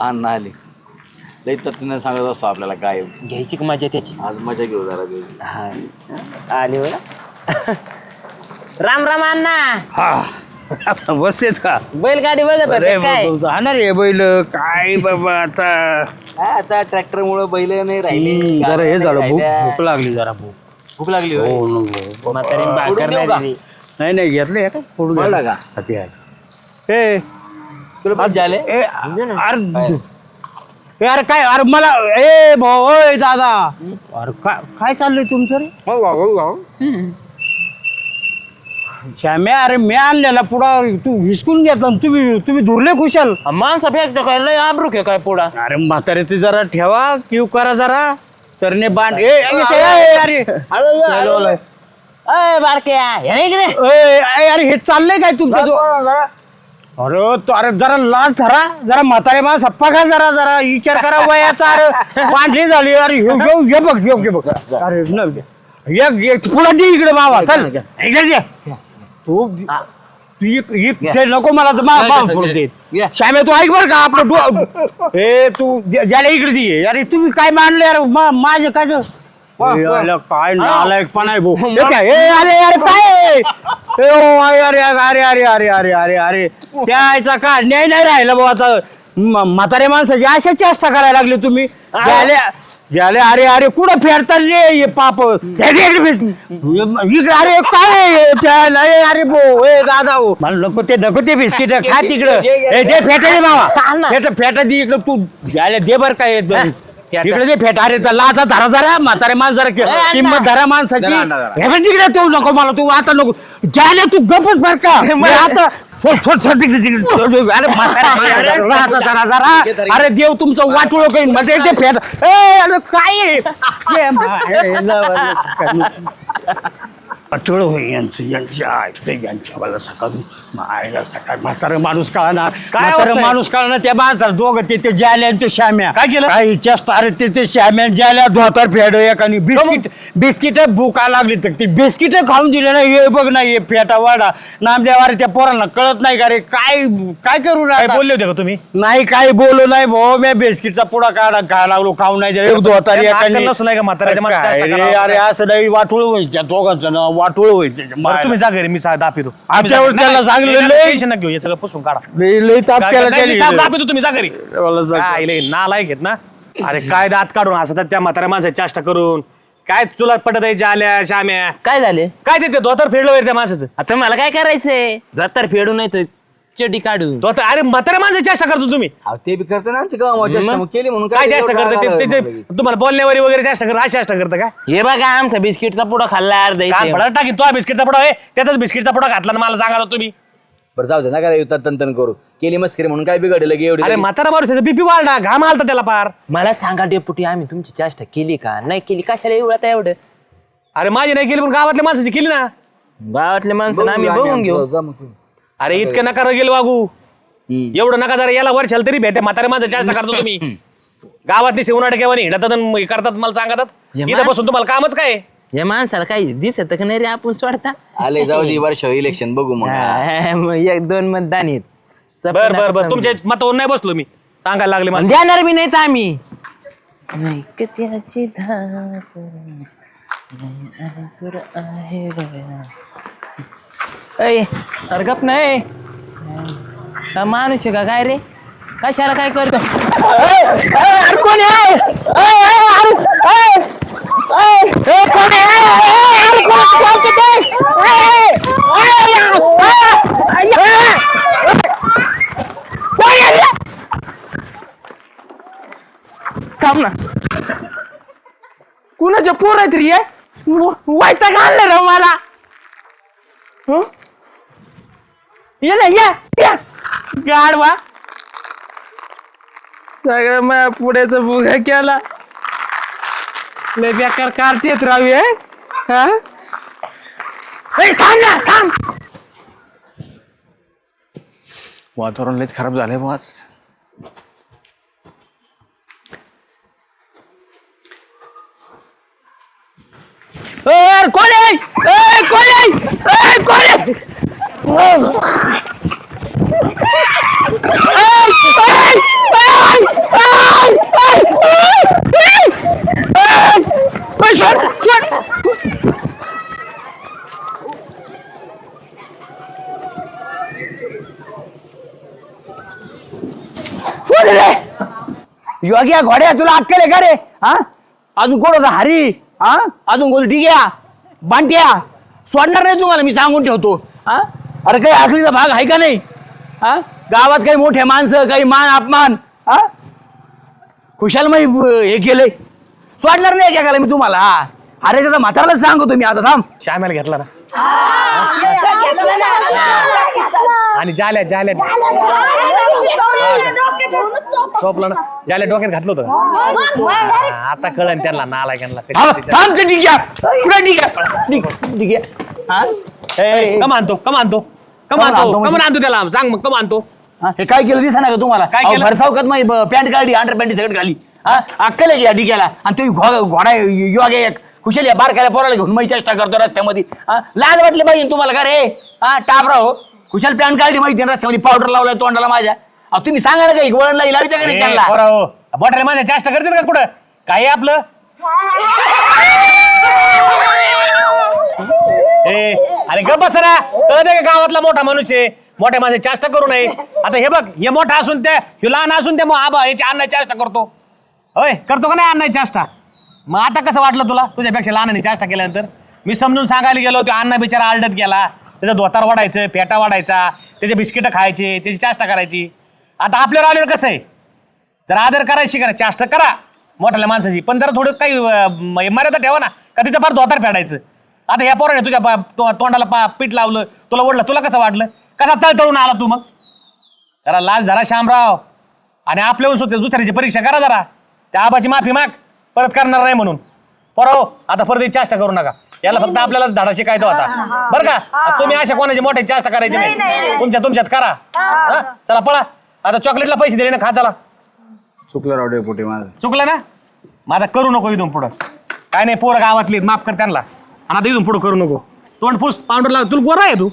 अण्णा आले. लई तत्त्वाने सांगत असतो आपल्याला काय. घ्यायची का मजा त्याची? आज मजा घेऊ जरा घेऊ हा. आली बरं राम राम अण्णा. हा. बसतेत का? बैलगाडी बघत होते काय? जाणार आहे बैल. काय बाबा आता? आता ट्रॅक्टर मुळे बैल नाही राहिले. जरा हे झालं भूक भूक लागली जरा भूक. भूक लागली होय. हो म्हातारी भाकर? नाही नाही नाही घेतलं का फोडून पडला का? हा, ते आहे. ए तुला झाले ए, अरे ए, अरे काय अरे मला ए भाऊ ओय दादा. अरे काय काय चाललंय तुमचं रे? श्याम्या अरे मी आणलेला पुढा तू हिसकून घेतला आणि तुम्ही तुम्ही धुरले खुशाल. माणसं फेकतो काय लय आबरूक आहे काय पुढा अरे म्हातारे ते जरा ठेवा क्यू करा जरा. तरने बांध ए ए, अरे बारक्या हे इकडे. ए, ए, अरे हे चाललंय काय तुमचं? अरे तो अरे जरा लाज धरा. जरा म्हातारे मा सप्पा का जरा जरा विचार करा वयाचा. अरे पांढरी झाली. अरे ह्यो ह्यो हे बघ ह्यो हे बघ. अरे एक एक पुढे दे इकडे मावा. चल. इकडे दे. तू तू इक- इक- ते नको मला तर मा- मा- पुढे दे. घे. श्यामे तू ऐक बर का आपलं डो- ए तू ज्या- ज्याला इकडे दे. अरे तुम्ही काय मानले अरे मा- माझे काय काय नालायकपणा आहे भाऊ. हे काय? ए, अरे अरे काय? अरे अरे अरे अरे अरे अरे अरे अरे त्याचा का न्याय नाही राहिला भाऊ आता. म्हातारे माणसाची अशा चेष्टा करायला लागली तुम्ही. ज्याले अरे अरे कुठं फेरता रे हे पाप? इकडे अरे काय त्याला अरे भाऊ ए दादा हो म्हणलं नको ते नको ते बिस्किट खा तिकडं. फेटा दे मामा. फेटा फेटा दे इकडं. तू ज्याला दे बर काय इकडे ते फेटारे लाचा धरा जरा म्हातारे माणस जरा किंमत धरा माणसाची. हे पण तिकडे तू नको मला तू आता नको. ज्याने तू गपच भर का? आता अरे देव तुमचं वाटुळ करीन. म्हणजे ते फेट काय? वाटोळ होई यांचं यांच्या ऐकते यांच्या मला सकाळ मायला सकाळ म्हातारं माणूस कळणार. म्हातारं माणूस कळणार त्या माणसाला दोघं ते ते जाल्या आणि ते श्याम्या. काय केलं? काही चेष्टा अरे ते ते श्याम्या जाल्या धोतर फेड एक आणि बिस्किट बिस्किट भूका लागली तर ते बिस्किट खाऊन दिले ना हे बघ ना हे फेटा वाडा. नामदेव अरे त्या पोरांना कळत नाही का रे? काय काय करू काय राहिला? बोलले होते का तुम्ही? नाही काही बोलू नाही भाऊ. मी बिस्किटचा पुडा काढा काय लागलो खाऊ नाही दिला. एक धोतारी एकाने- का म्हाताऱ्याच्या माणसाला काय जास्त रे, करावं अरे असं नाही वाटोळ होईल त्या दोघांचं ना वाटोळ होईल. त्याच्या बरं, मायला. तुम्ही जा घरी मी सा- आमच्या वेळेस त्याला सांगितलं लय- टेन्शन घेऊ हे सगळं पुसून काढा. लई- लई ताप काय- केला दापितो तुम्ही जा घरी मला. काय लय नालायक आहेत ना. अरे काय दात काढून हसतात त्या म्हाताऱ्या माणसाची चाष्टा करून. काय तुला पटत आहे जाल्या श्याम्या? काय झाले? काय ते- ते धोतर फेडलं वगैरे त्या माणसाचं? आता मला काय करायचंय? रत्तर फेडून नाही तर चेडी काढून धोतर अरे म्हाताऱ्या माणसाची चेष्टा करतो तुम्ही. अहो, ते बी करते ना ते गावात चेष्टा मग केली म्हणून काय चेष्टा करता? ते- ते-. तुम्हाला बोलण्यावर वगैरे चेष्टा करता? अशी चेष्टा करता काय हे बघा आमचा बिस्किटचा पुडा खाल्ला अर्धा काय इथे. फळा टाकी तो बिस्किटचा पुडा आहे. त्याचाच बिस्किटचा पुडा घातला ना मला सांगा तुम्ही. बरं जाऊ दे नका येतात तंतन करू. केली मस्करी म्हणून काय बिघडलं लगे एवढी अरे लगेच. म्हातारा माणूस बीपी वाढला घाम आलता त्याला पार मला सांगा डेपुटी आम्ही तुमची चेष्टा केली का? नाही केली कशाला एवढं एवढं? अरे माझी नाही केली पण गावातल्या माणसाची केली ना. गावातले माणसं आम्ही बघू बघून घेऊ. जा मग तुम्ही. अरे इतकं नका गेलं वागू. एवढं नका जरा याला वर्षाला तरी भेटे म्हातारे माझं जास्त करतो तुम्ही. गावातली शिवनाट केव्हा हिंडतात आणि हे करतात मला सांगतात. हे इथं मा- बसून तुम्हाला कामच काय? आहे? या माणसाला काही दिसत का नाही रे आपण सोडता? आले जाऊ दे वर्ष इलेक्शन बघू मग. हा, मग एक दोन मतदान आहेत. बर बर बर. तुमच्या मतावर नाही बसलो मी. सांगायला लागले मला. देणार बी नाही तर आम्ही. नाही का त्याची धाक, नाही अंकुर आहे गळ्यात. अय अरे गप नाही अ, माणूस आहे का? काय रे? कशाला काय करतो? कोण आहे? थांब ना. कुणाच्या पोरात आहेत रे घालणार मला. हं? ये ना या या. गाडवा सगळं माझ्या पुढ्याचा बुगा केला. लय बेकार कारतेत राव हे. हा? ए, थांब ना थांब. वातावरण लयच खराब झालंय बा आज. अरे कोण आहे? ए, कोण आहे? ए, कोण योग्या घोड्या तुला अक्कल आहे का रे? हा? अजून कोण होता? हरी? हा? अजून कोण? डिग्या बांट्या? सोडणार नाही तुम्हाला मी सांगून ठेवतो. हा? अरे काही असलीचा भाग आहे का नाही? हा? गावात काही मोठे माणसं काही मान अपमान हा? खुशाल मग हे केलंय. सोडणार नाही एकेकाला मी तुम्हाला हा. अरे त्याचा म्हातारालाच सांगतो मी आता थांब. श्यामाला घेतला ना. आणि जाल्या जाल्या. झोपला ना. जाल्या डोक्यात घातलं होतं. हा, आता कळन त्यांना नाला त्यांना थांब थांब ते डिग्या डिग्या हा? कम आणतो कम आणतो कम कम आणतो आणतो कम? आणतो त्याला. सांग मग कम आणतो हा, हे काय केलं? दिसा ना का तुम्हाला? काय केलं? भरसावकत मग पॅन्ट काढली अंडर पॅन्ट सगळं घाली हा अक्कल आहे या डिग्याला? आणि तुम्ही घो- घोडा युवा एक. खुशाल या बारकाल्या पोराला घेऊन मी चेष्टा करतो रस्त्यामध्ये. हा लाज वाटली पाहिजे तुम्हाला का रे? हा टापरा हो. खुशाल पॅन्ट काढली माहिती ना रस्त्यामध्ये पावडर लावलाय तोंडाला माझ्या. अहो, तुम्ही सांगा ना काही वळण लावी का नाही त्यांना? बोटाला माझ्या जास्त करते का कुठं? काय आहे आपलं? ए अरे गप बस ना. कळत का गावातला मोठा माणूस आहे? मोठ्या माझ्या चाष्टा करू नये. आता हे बघ हे मोठा असून त्या हे लहान असून त्या मग आबा याची अण्णा चाष्टा करतो. होय करतो का नाही अण्णा चाष्टा? मग आता कसं वाटलं तुला? तुझ्यापेक्षा लहानाने चाष्टा केल्यानंतर? मी समजून सांगायला गेलो तो अण्णा बिचारा आलडत गेला. त्याचा धोतार वाढायचं पेटा वाढायचा त्याचे बिस्किटं खायचे त्याची चाष्टा करायची. आता आपल्यावर आल्यावर कसं आहे? तर आदर करायची करा चाष्ट करा. मोठ्याल्या माणसाची पण जरा थोडं काही अं, मर्यादा ठेवा ना. का तिथं फार धोतार फेडायचं? आता ह्या पोराने तुझ्या पा- तो- तोंडाला पा पीठ लावलं तुला ओढलं तुला कसं वाटलं कसा तळतळून आला तू मग? जरा लाज धरा शामराव आणि आपल्याहून सुद्धा दुसऱ्याची परीक्षा करा जरा. त्या आबाची माफी माग. परत करणार नाही म्हणून. पोराव आता परत ही चाष्टा करू नका. याला फक्त आपल्यालाच धडा शिकायचा होता. बरं का? तुम्ही अशा कोणाची मोठ्या चाष्टा करायची नाही तुमच्या तुमच्यात करा. हा? चला पळा. आता चॉकलेटला पैसे दिले ना खा चला चुकलं राव पोटे माझं. चुकलं ना? मग आता करू नको इथून पुढं. काय नाही पोरं गावातली आहेत, माफ कर त्यांना. आणि आता इथून पुढं करू नको. तोंड फुस पावडर तुला गोरा आहे तू.